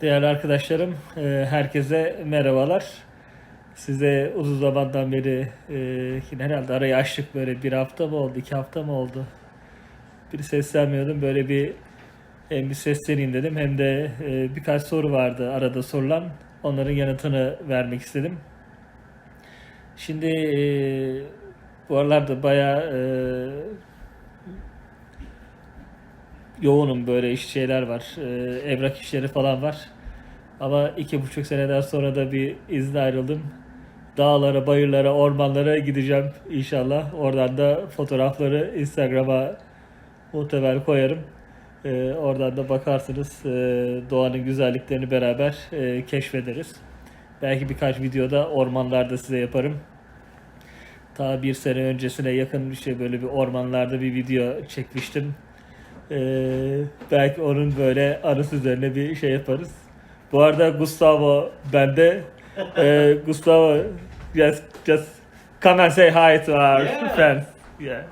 Değerli arkadaşlarım, e, herkese merhabalar. Size uzun zamandan beri e, herhalde arayı açtık böyle bir hafta mı oldu, iki hafta mı oldu? Bir seslenmiyordum. Böyle bir hem bir sesleneyim dedim hem de e, birkaç soru vardı arada sorulan. Onların yanıtını vermek istedim. Şimdi bu aralarda bayağı yoğunum böyle iş şeyler var. Ee, evrak işleri falan var. Ama iki buçuk seneden sonra da bir izne ayrıldım. Dağlara, bayırlara, ormanlara gideceğim inşallah. Oradan da fotoğrafları Instagram'a muhtemel koyarım. Ee, oradan da bakarsınız. Ee, doğanın güzelliklerini beraber e, keşfederiz. Belki birkaç videoda ormanlarda size yaparım. Ta bir sene öncesine yakın bir şey böyle bir ormanlarda bir video çekmiştim. Ee, belki onun böyle arası üzerine bir şey yaparız. Bu arada Gustavo bende. Ee, Gustavo just just come and say hi to our Yeah. fans. Yeah.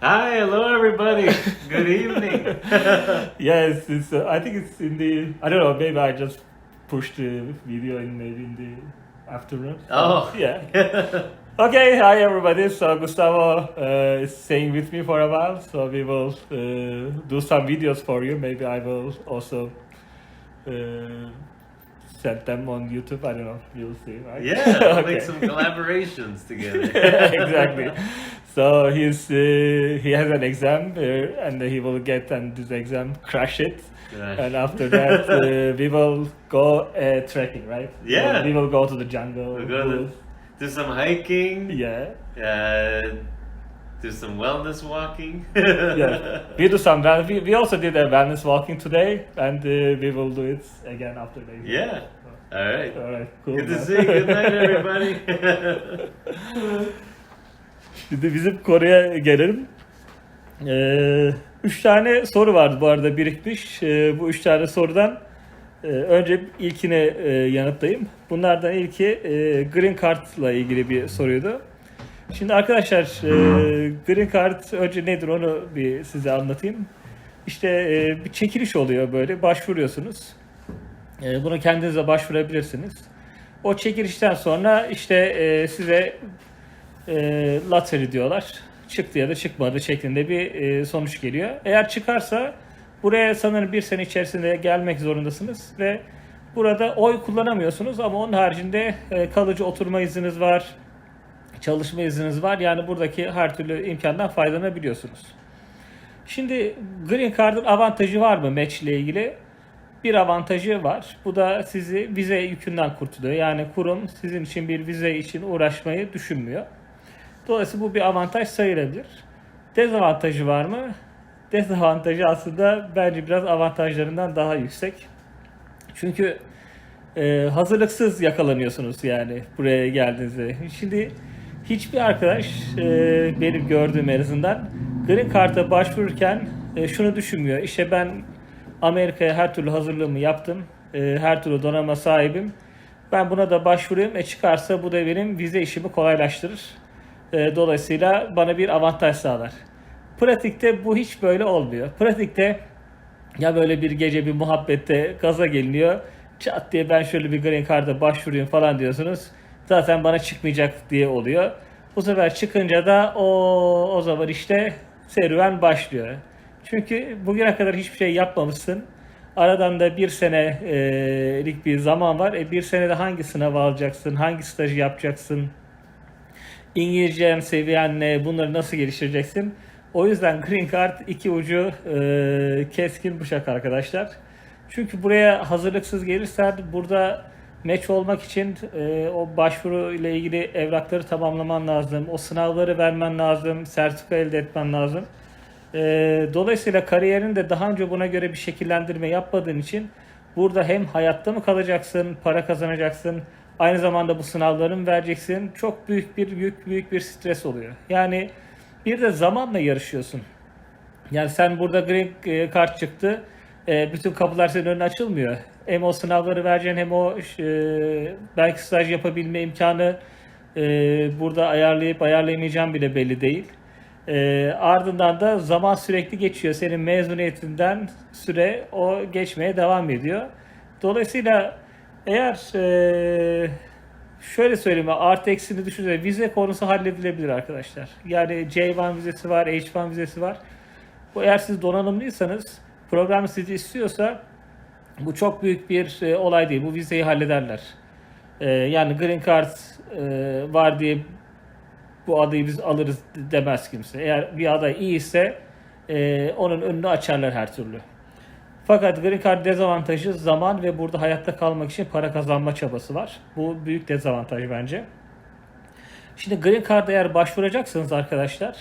Hi, hello everybody. Good evening. Yes, it's, uh, I think it's in the I don't know, maybe I just pushed the video in maybe in the afternoon. Oh. Yeah. Okay, hi everybody. So Gustavo uh, is staying with me for a while, so we will uh, do some videos for you. Maybe I will also uh, send them on YouTube. I don't know. You'll see, right? yeah, we'll Okay. make some collaborations together. exactly. So he's uh, he has an exam uh, and he will get and this exam crash it. Crash. And after that, uh, we will go uh, trekking, right? Yeah. We will go to the jungle. We'll do some hiking. Yeah. Uh, do some wellness walking. yeah, we do some. wel- We, we also did a wellness walking today, and uh, we will do it again after the exam. Yeah. All right. All right. Cool. Good to man. see you. Good night, everybody. Şimdi bizim konuya gelelim. Ee, üç tane soru vardı bu arada birikmiş. Ee, bu üç tane sorudan önce ilkine e, yanıtlayayım. Bunlardan ilki e, Green Card'la ilgili bir soruydu. Şimdi arkadaşlar e, Green Card önce nedir onu bir size anlatayım. İşte bir çekiliş oluyor böyle başvuruyorsunuz. Buna kendiniz de başvurabilirsiniz. O çekilişten sonra işte size lottery diyorlar. Çıktı ya da çıkmadı şeklinde bir sonuç geliyor. Eğer çıkarsa buraya sanırım bir sene içerisinde gelmek zorundasınız ve burada oy kullanamıyorsunuz ama onun haricinde e, kalıcı oturma izniniz var, çalışma izniniz var. Yani buradaki her türlü imkandan faydalanabiliyorsunuz. Şimdi Green Card'ın avantajı var mı match ile ilgili? Bir avantajı var. Bu da sizi vize yükünden kurtuluyor. Yani kurum sizin için bir vize için uğraşmayı düşünmüyor. Dolayısıyla bu bir avantaj sayılabilir. Dezavantajı var mı? Dezavantajı aslında bence biraz avantajlarından daha yüksek. Çünkü e, hazırlıksız yakalanıyorsunuz yani buraya geldiğinizde. Şimdi hiçbir arkadaş e, benim gördüğüm en azından Green Card'a başvururken e, şunu düşünmüyor. İşte ben Amerika'ya her türlü hazırlığımı yaptım. E, her türlü donanma sahibim. Ben buna da başvurayım. E çıkarsa bu da benim vize işimi kolaylaştırır. E, dolayısıyla bana bir avantaj sağlar. Pratikte bu hiç böyle olmuyor. Pratikte ya böyle bir gece bir muhabbette gaza geliniyor. Çat diye ben şöyle bir green card'a başvurayım falan diyorsunuz. Zaten bana çıkmayacak diye oluyor. Bu sefer çıkınca da o o zaman işte serüven başlıyor. Çünkü bugüne kadar hiçbir şey yapmamışsın. Aradan da bir senelik bir zaman var. E bir senede hangi sınav alacaksın? Hangi stajı yapacaksın? İngilizcen seviyen ne? Bunları nasıl geliştireceksin? O yüzden Green Card iki ucu e, keskin bıçak arkadaşlar. Çünkü buraya hazırlıksız gelirsen burada match olmak için e, o başvuru ile ilgili evrakları tamamlaman lazım. O sınavları vermen lazım. Sertifika elde etmen lazım. E, dolayısıyla kariyerini de daha önce buna göre bir şekillendirme yapmadığın için burada hem hayatta mı kalacaksın, para kazanacaksın, aynı zamanda bu sınavları mı vereceksin. Çok büyük bir yük, büyük bir stres oluyor. Yani bir de zamanla yarışıyorsun. Yani sen burada green e, card çıktı. e, bütün kapılar senin önüne açılmıyor. Hem o sınavları vereceksin hem o e, belki staj yapabilme imkanı burada ayarlayıp ayarlayamayacağım bile belli değil. Ardından da zaman sürekli geçiyor. Senin mezuniyetinden süre o geçmeye devam ediyor. Dolayısıyla eğer şöyle söyleyeyim artı eksini düşünce vize konusu halledilebilir arkadaşlar. Yani J1 vizesi var, H1 vizesi var. Bu eğer siz donanımlıysanız program sizi istiyorsa bu çok büyük bir e, olay değil. Bu vizeyi hallederler. E, yani Green Card e, var diye bu adayı biz alırız demez kimse. Eğer bir aday iyi ise e, onun önünü açarlar her türlü. Fakat Green Card dezavantajı zaman ve burada hayatta kalmak için para kazanma çabası var. Bu büyük dezavantaj bence. Şimdi Green Card'a eğer başvuracaksınız arkadaşlar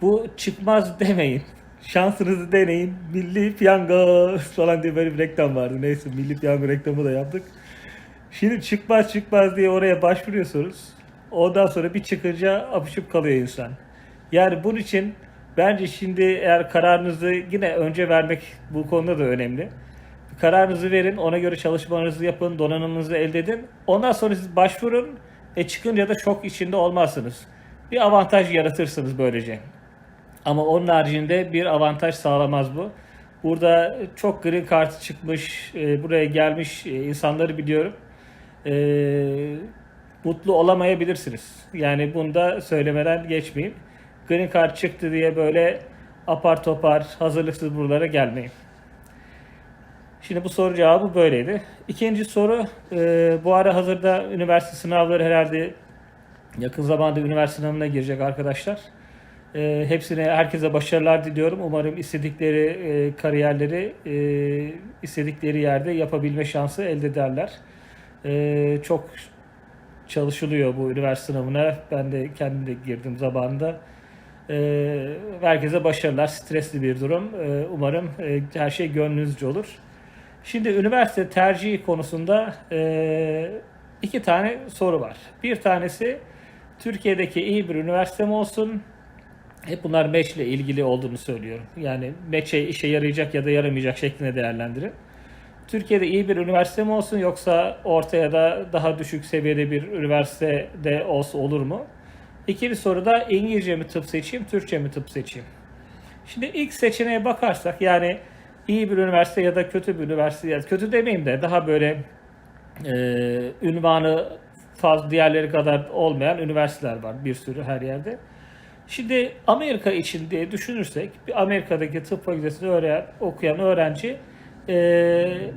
bu çıkmaz demeyin. Şansınızı deneyin. Milli piyango falan diye böyle bir reklam vardı. Neyse milli piyango reklamı da yaptık. Şimdi çıkmaz çıkmaz diye oraya başvuruyorsunuz. Ondan sonra bir çıkınca apışıp kalıyor insan. Yani bunun için bence şimdi eğer kararınızı yine önce vermek bu konuda da önemli. Kararınızı verin, ona göre çalışmanızı yapın, donanımınızı elde edin. Ondan sonra siz başvurun. E çıkınca da şok içinde olmazsınız. Bir avantaj yaratırsınız böylece. Ama onun haricinde bir avantaj sağlamaz bu. Burada çok green kartı çıkmış, e, buraya gelmiş e, insanları biliyorum. E, mutlu olamayabilirsiniz. Yani bunu da söylemeden geçmeyeyim. Green card çıktı diye böyle apar topar hazırlıksız buralara gelmeyin. Şimdi bu soru cevabı böyleydi. İkinci soru, e, bu ara hazırda üniversite sınavları herhalde yakın zamanda üniversite sınavına girecek arkadaşlar. E, hepsine herkese başarılar diliyorum. Umarım istedikleri e, kariyerleri e, istedikleri yerde yapabilme şansı elde ederler. E, çok çalışılıyor bu üniversite sınavına. Ben de kendim de girdim zamanında. E, herkese başarılar. Stresli bir durum. E, umarım e, her şey gönlünüzce olur. Şimdi üniversite tercihi konusunda e, iki tane soru var. Bir tanesi Türkiye'deki iyi bir üniversite mi olsun? Hep bunlar meç ile ilgili olduğunu söylüyorum. Yani meçe işe yarayacak ya da yaramayacak şeklinde değerlendirin. Türkiye'de iyi bir üniversite mi olsun yoksa ortaya da daha düşük seviyede bir üniversitede olsa olur mu? İkinci soruda İngilizce mi tıp seçeyim, Türkçe mi tıp seçeyim? Şimdi ilk seçeneğe bakarsak yani iyi bir üniversite ya da kötü bir üniversite, ya kötü demeyeyim de daha böyle e, ünvanı fazla diğerleri kadar olmayan üniversiteler var bir sürü her yerde. Şimdi Amerika için diye düşünürsek bir Amerika'daki tıp fakültesinde öğren, okuyan öğrenci e,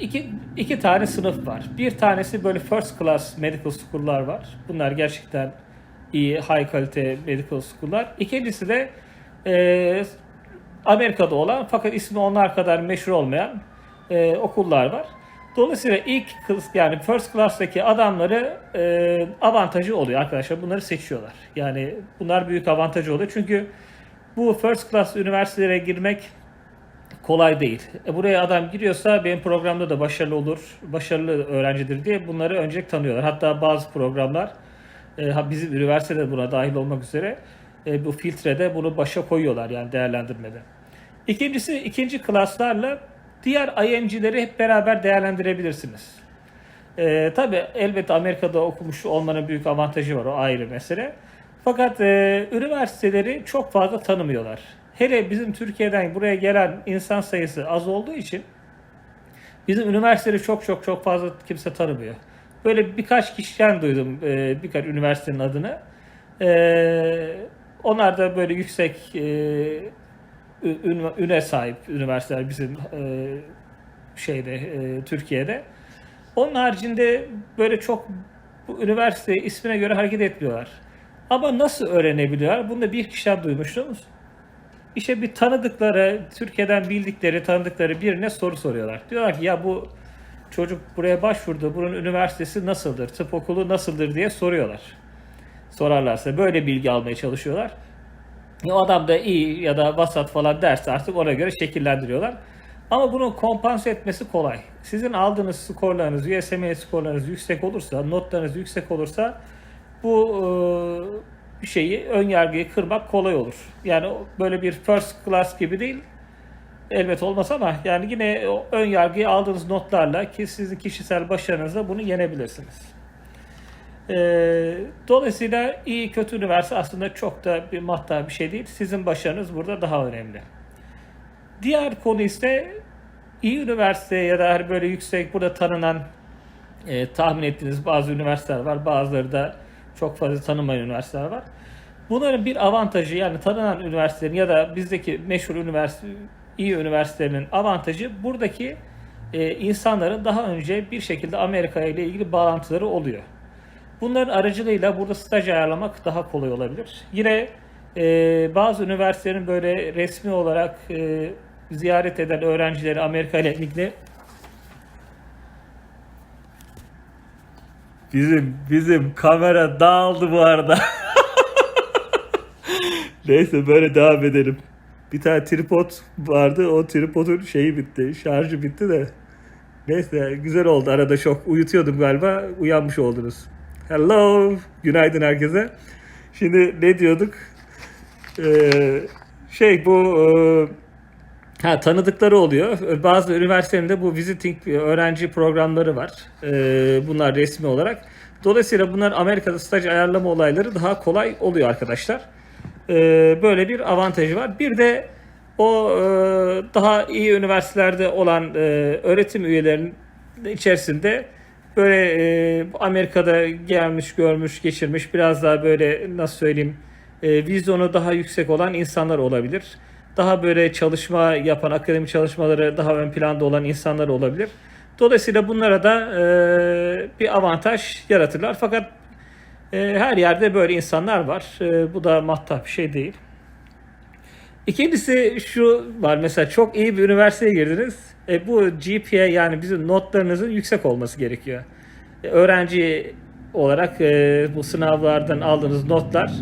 iki, iki tane sınıf var. Bir tanesi böyle first class medical school'lar var. Bunlar gerçekten iyi, high kalite medical school'lar. İkincisi de e, Amerika'da olan fakat ismi onlar kadar meşhur olmayan e, okullar var. Dolayısıyla ilk yani first class'taki adamları e, avantajı oluyor arkadaşlar. Bunları seçiyorlar. Yani bunlar büyük avantajı oluyor. Çünkü bu first class üniversitelere girmek kolay değil. E, buraya adam giriyorsa benim programda da başarılı olur, başarılı öğrencidir diye bunları önce tanıyorlar. Hatta bazı programlar e, bizim üniversitede buna dahil olmak üzere e, bu filtrede bunu başa koyuyorlar yani değerlendirmede. İkincisi ikinci klaslarla diğer IMG'leri hep beraber değerlendirebilirsiniz. Ee, Tabi elbette Amerika'da okumuş olmanın büyük avantajı var o ayrı mesele. Fakat e, üniversiteleri çok fazla tanımıyorlar. Hele bizim Türkiye'den buraya gelen insan sayısı az olduğu için bizim üniversiteleri çok çok çok fazla kimse tanımıyor. Böyle birkaç kişiden duydum e, birkaç üniversitenin adını. E, onlar da böyle yüksek e, ün- üne sahip üniversiteler bizim e, şeyde e, Türkiye'de. Onun haricinde böyle çok bu üniversite ismine göre hareket etmiyorlar. Ama nasıl öğrenebiliyorlar? Bunu da bir kişiden duymuştum. İşte bir tanıdıkları, Türkiye'den bildikleri, tanıdıkları birine soru soruyorlar. Diyorlar ki ya bu çocuk buraya başvurdu, bunun üniversitesi nasıldır, tıp okulu nasıldır diye soruyorlar. Sorarlarsa böyle bilgi almaya çalışıyorlar. Ya O adam da iyi ya da vasat falan derse artık ona göre şekillendiriyorlar. Ama bunu kompanse etmesi kolay. Sizin aldığınız skorlarınız, USMLE skorlarınız yüksek olursa, notlarınız yüksek olursa bu e, şeyi, ön yargıyı kırmak kolay olur. Yani böyle bir first class gibi değil, elbet olmaz ama yani yine ön yargıyı aldığınız notlarla ki sizin kişisel başarınızla bunu yenebilirsiniz. Ee, dolayısıyla iyi kötü üniversite aslında çok da bir mahta bir şey değil. Sizin başarınız burada daha önemli. Diğer konu ise iyi üniversite ya da böyle yüksek burada tanınan e, tahmin ettiğiniz bazı üniversiteler var. Bazıları da çok fazla tanınmayan üniversiteler var. Bunların bir avantajı yani tanınan üniversitelerin ya da bizdeki meşhur üniversite iyi üniversitelerin avantajı buradaki e, insanların daha önce bir şekilde Amerika ile ilgili bağlantıları oluyor. Bunların aracılığıyla burada staj ayarlamak daha kolay olabilir. Yine e, bazı üniversitelerin böyle resmi olarak e, ziyaret eden öğrencileri Amerika ile ilgili Bizim bizim kamera dağıldı bu arada. Neyse böyle devam edelim. Bir tane tripod vardı. O tripodun şeyi bitti. Şarjı bitti de. Neyse güzel oldu. Arada çok uyutuyordum galiba. Uyanmış oldunuz. Hello. Günaydın herkese. Şimdi ne diyorduk? Ee, şey bu e, Ha tanıdıkları oluyor. Bazı üniversitelerinde bu visiting öğrenci programları var. Ee, bunlar resmi olarak. Dolayısıyla bunlar Amerika'da staj ayarlama olayları daha kolay oluyor arkadaşlar. Ee, böyle bir avantajı var. Bir de o e, daha iyi üniversitelerde olan e, öğretim üyelerinin içerisinde böyle e, Amerika'da gelmiş, görmüş, geçirmiş biraz daha böyle nasıl söyleyeyim e, vizyonu daha yüksek olan insanlar olabilir daha böyle çalışma yapan, akademi çalışmaları daha ön planda olan insanlar olabilir. Dolayısıyla bunlara da e, bir avantaj yaratırlar. Fakat e, her yerde böyle insanlar var. E, bu da mahtap bir şey değil. İkincisi şu var mesela çok iyi bir üniversiteye girdiniz. E, bu GPA yani bizim notlarınızın yüksek olması gerekiyor. E, öğrenci olarak e, bu sınavlardan aldığınız notlar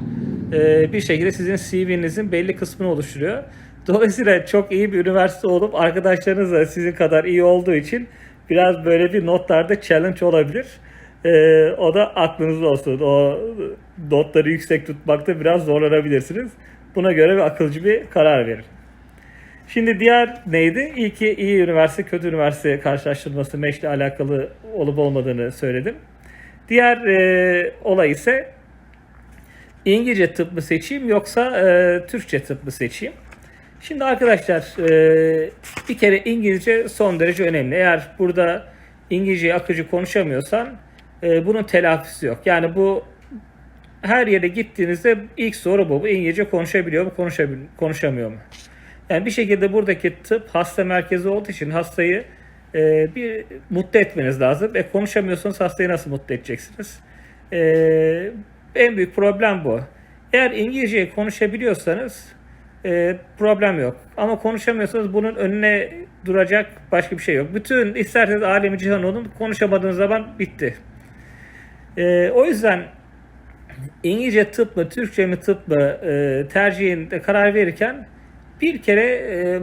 e, bir şekilde sizin CV'nizin belli kısmını oluşturuyor. Dolayısıyla çok iyi bir üniversite olup arkadaşlarınız da sizin kadar iyi olduğu için biraz böyle bir notlarda challenge olabilir. Ee, o da aklınızda olsun. O notları yüksek tutmakta biraz zorlanabilirsiniz. Buna göre bir akılcı bir karar verin. Şimdi diğer neydi? İlki iyi üniversite, kötü üniversite karşılaştırması meşle alakalı olup olmadığını söyledim. Diğer e, olay ise İngilizce tıp mı seçeyim yoksa e, Türkçe tıp mı seçeyim? Şimdi arkadaşlar e, bir kere İngilizce son derece önemli. Eğer burada İngilizceyi akıcı konuşamıyorsan e, bunun telafisi yok. Yani bu her yere gittiğinizde ilk soru bu. Bu İngilizce konuşabiliyor mu, konuşabil konuşamıyor mu? Yani bir şekilde buradaki tıp hasta merkezi olduğu için hastayı e, bir mutlu etmeniz lazım. E konuşamıyorsanız hastayı nasıl mutlu edeceksiniz? E, en büyük problem bu. Eğer İngilizceyi konuşabiliyorsanız e, problem yok. Ama konuşamıyorsanız bunun önüne duracak başka bir şey yok. Bütün isterseniz alemi cihan olun konuşamadığınız zaman bitti. E, o yüzden İngilizce tıp mı, Türkçe mi tıp mı e, tercihinde karar verirken bir kere e,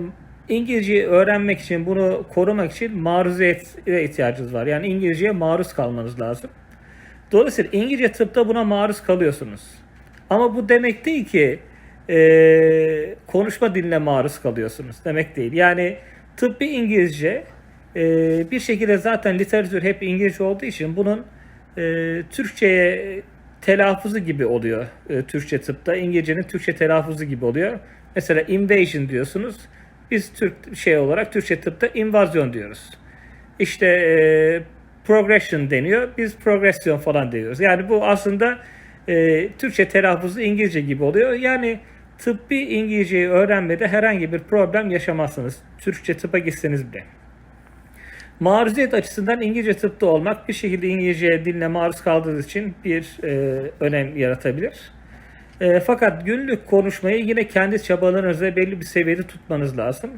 İngilizceyi öğrenmek için, bunu korumak için maruziyete ihtiyacınız var. Yani İngilizceye maruz kalmanız lazım. Dolayısıyla İngilizce tıpta buna maruz kalıyorsunuz. Ama bu demek değil ki e, konuşma diline maruz kalıyorsunuz. Demek değil. Yani tıbbi İngilizce e, bir şekilde zaten literatür hep İngilizce olduğu için bunun e, Türkçe'ye telaffuzu gibi oluyor e, Türkçe tıpta. İngilizcenin Türkçe telaffuzu gibi oluyor. Mesela invasion diyorsunuz. Biz Türk şey olarak Türkçe tıpta invazyon diyoruz. İşte e, progression deniyor. Biz progression falan diyoruz. Yani bu aslında e, Türkçe telaffuzu İngilizce gibi oluyor. Yani tıbbi İngilizceyi öğrenmede herhangi bir problem yaşamazsınız. Türkçe tıpa gitseniz bile. Maruziyet açısından İngilizce tıpta olmak bir şekilde İngilizce diline maruz kaldığınız için bir e, önem yaratabilir. E, fakat günlük konuşmayı yine kendi çabalarınızla belli bir seviyede tutmanız lazım.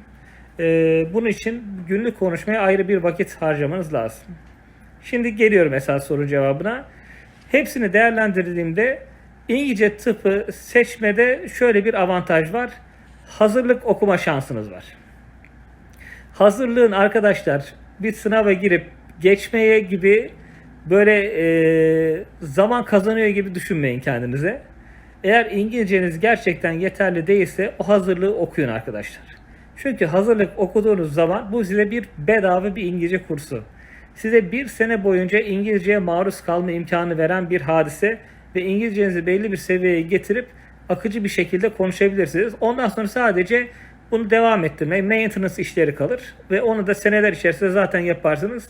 E, bunun için günlük konuşmaya ayrı bir vakit harcamanız lazım. Şimdi geliyorum esas sorun cevabına. Hepsini değerlendirdiğimde İngilizce tıpı seçmede şöyle bir avantaj var. Hazırlık okuma şansınız var. Hazırlığın arkadaşlar bir sınava girip geçmeye gibi böyle e, zaman kazanıyor gibi düşünmeyin kendinize. Eğer İngilizceniz gerçekten yeterli değilse o hazırlığı okuyun arkadaşlar. Çünkü hazırlık okuduğunuz zaman bu size bir bedava bir İngilizce kursu. size bir sene boyunca İngilizceye maruz kalma imkanı veren bir hadise ve İngilizcenizi belli bir seviyeye getirip akıcı bir şekilde konuşabilirsiniz. Ondan sonra sadece bunu devam ettirme, maintenance işleri kalır ve onu da seneler içerisinde zaten yaparsınız.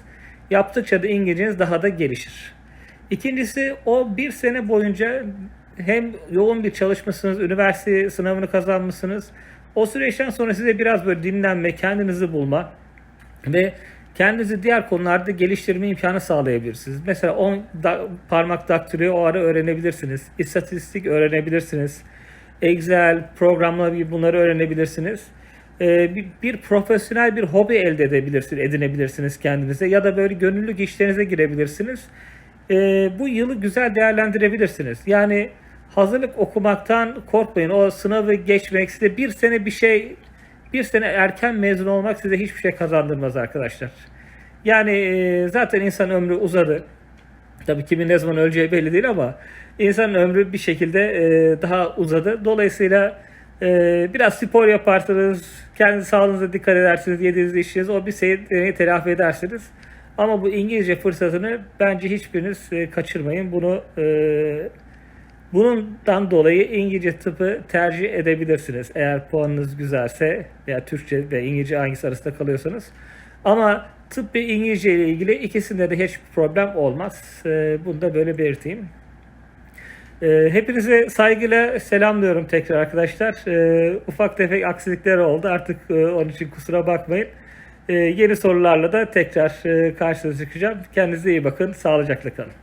Yaptıkça da İngilizceniz daha da gelişir. İkincisi o bir sene boyunca hem yoğun bir çalışmışsınız, üniversite sınavını kazanmışsınız. O süreçten sonra size biraz böyle dinlenme, kendinizi bulma ve kendinizi diğer konularda geliştirme imkanı sağlayabilirsiniz. Mesela 10 da, parmak daktiliği o ara öğrenebilirsiniz. İstatistik öğrenebilirsiniz. Excel, programlama gibi bunları öğrenebilirsiniz. Ee, bir, bir profesyonel bir hobi elde edebilirsiniz, edinebilirsiniz kendinize ya da böyle gönüllülük işlerinize girebilirsiniz. Ee, bu yılı güzel değerlendirebilirsiniz. Yani hazırlık okumaktan korkmayın. O sınavı geçmek size bir sene bir şey bir sene erken mezun olmak size hiçbir şey kazandırmaz arkadaşlar. Yani e, zaten insan ömrü uzadı. Tabii kimin ne zaman öleceği belli değil ama insanın ömrü bir şekilde e, daha uzadı. Dolayısıyla e, biraz spor yaparsınız, kendi sağlığınıza dikkat edersiniz, yediğiniz içtiğiniz o bir seneyi telafi edersiniz. Ama bu İngilizce fırsatını bence hiçbiriniz e, kaçırmayın. Bunu e, bundan dolayı İngilizce tıpı tercih edebilirsiniz. Eğer puanınız güzelse veya Türkçe ve İngilizce hangisi arasında kalıyorsanız. Ama tıp ve İngilizce ile ilgili ikisinde de hiçbir problem olmaz. Ee, Bunu da böyle belirteyim. Ee, Hepinize saygıyla selamlıyorum tekrar arkadaşlar. Ee, Ufak tefek aksilikler oldu. Artık e, onun için kusura bakmayın. Yeni sorularla da tekrar e, karşınıza çıkacağım. Kendinize iyi bakın. Sağlıcakla kalın.